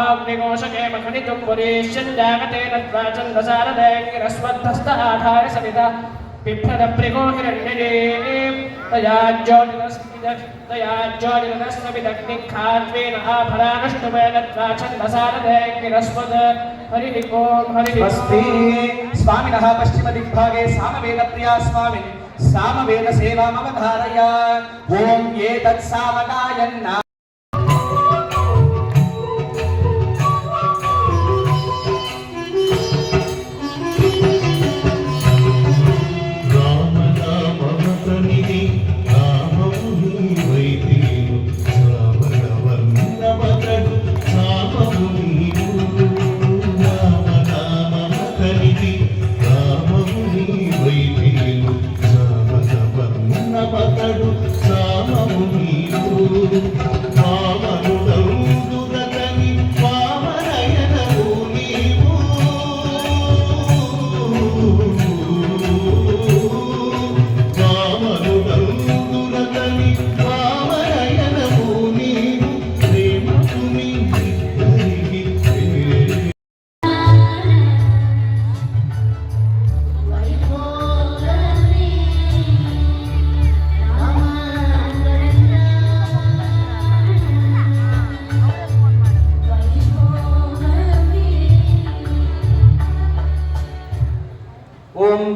आग्निकोशके मखनितुं पुरेश्यञ्जागतेन त्वा छन्दसारदैङ्गिरस्वद्धस्त आधाय सविता बिभ्रदप्रिको हिरण्यजे तया ज्योतिरस्मिदया ज्योतिरस्मिदग्निखात्वेन आभरानुष्टुमेन त्वा छन्दसारदैङ्गिरस्वद हरिः ओं हरिः स्वस्ति स्वामिनः पश्चिमदिग्भागे सामवेदप्रिया एतत् सामगायन्ना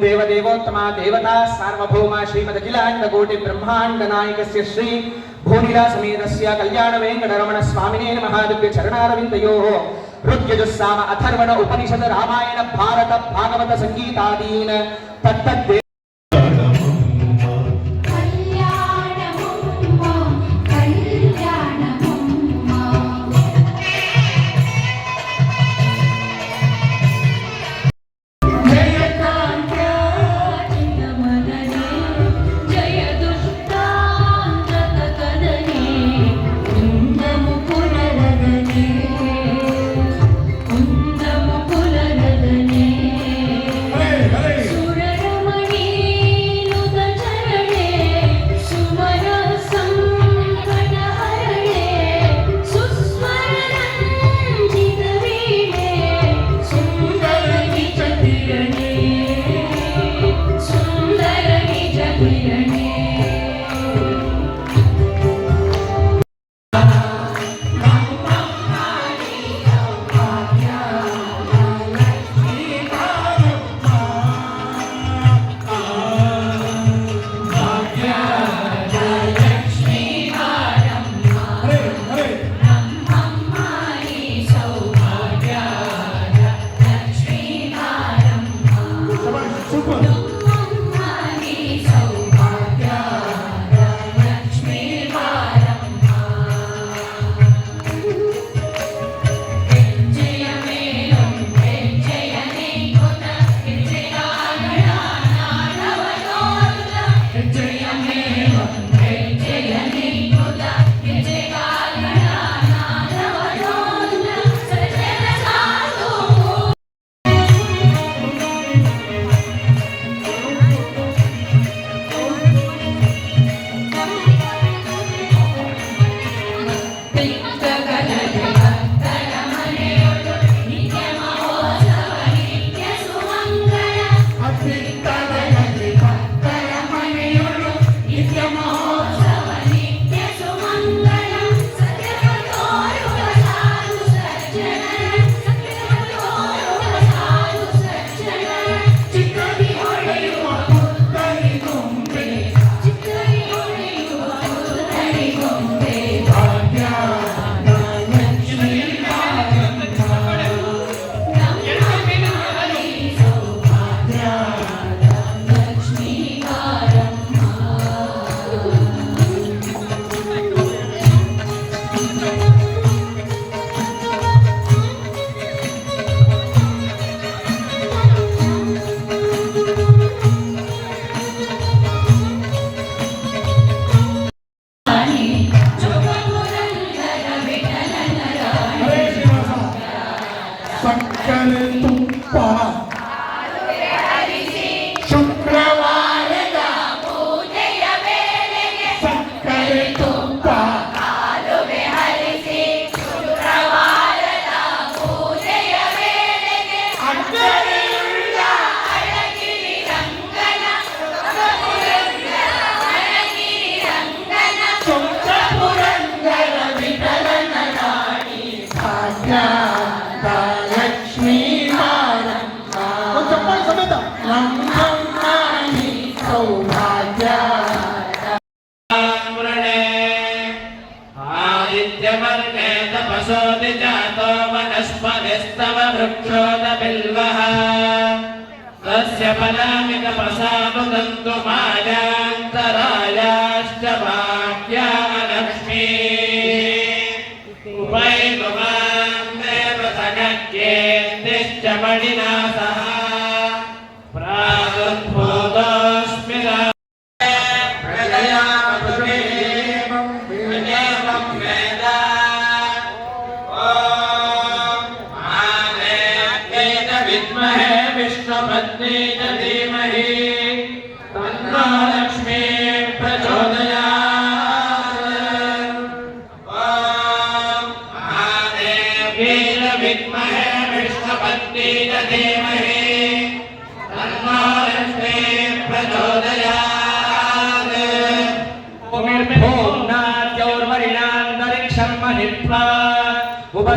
देवदेवोत्तमा देवता सार्वभौमा श्रीमदखिलाण्डकोटि ब्रह्माण्डनायकस्य श्री भूनिलासमेतस्य कल्याणवेङ्कटरमणस्वामिने महादिव्यचरणारविन्दयोः ऋत्यजुस्साम अथर्वण उपनिषद रामायण, भारत भागवत सङ्गीतादीन् तत्तद् फलामितपसा वदन्तु मा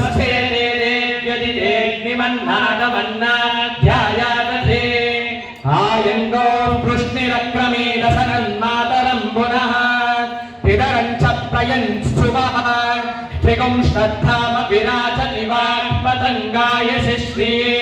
तत्सेने देव्यति देग्निमन्नादमन्नाध्यायादधे आयङ्गो पृष्णिरक्रमेण सनन्मातरम् पुनः पितरञ्च प्रयञ्च शुभः त्रिगुं श्रद्धामविराजति वाक्पतङ्गाय शिश्रिये